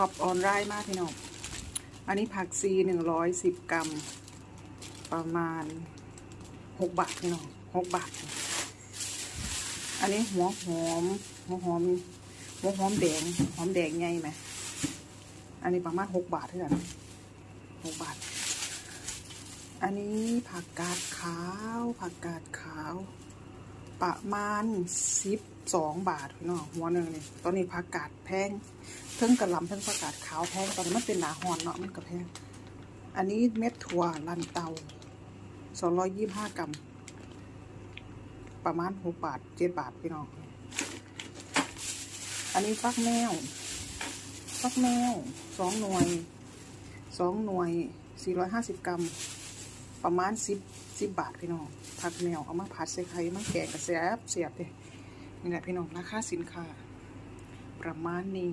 ช็อปออนไลน์มากพี่น้อง อันนี้ผักซีหนึ่งร้อยสิบกรัม ประมาณหกบาทพี่น้องหกบาท อันนี้หัวหอม หัวหอม หัวหอมแดง หอมแดงไงไหม อันนี้ประมาณหกบาทเท่านั้นหกบาท อันนี้ผักกาดขาว ผักกาดขาว ประมาณสิบสองบาทพี่น้องหัวหนึ่งนี่ตอนนี้ผักกาดแพงเพิ่งกระลำเพิ่งผักกาดขาวแพงตอนนี้มันเป็นหนาหอนเนาะมันก็แพงอันนี้เม็ดถั่วลันเตาสองร้อยยี่ห้ากรัมประมาณหกบาทเจ็ดบาทพี่น้องอันนี้ฟักแมวฟักแมวสองหน่วยสองหน่วยสี่ร้อยห้าสิบกรัมประมาณสิบ สิบบาทพี่น้องผักแมวเอามาผัดใส่ไข่มาแกงกระแซบเสียบเลยนี่แหละพี่น้องราคาสินค้า ประมาณนี้